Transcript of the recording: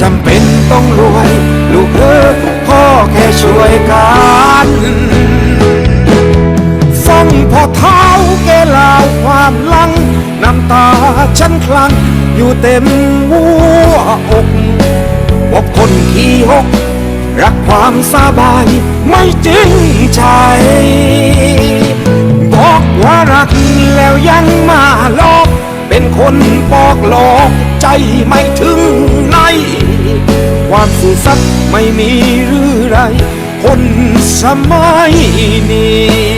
จำเป็นต้องรวย ลูกเออพ่อแค่ช่วยกันฟังพ่อเท้าแกเล่าความลัง น้ำตาฉันคลัง อยู่เต็มหัวอกบอกคนขี้หก รักความสบาย ไม่จริงใจ บอกว่ารักแล้วยังมา เป็นคนปอกหลอกใจไม่ถึงไหนความสื่อสัตย์ไม่มีหรือไร คนสมัยนี้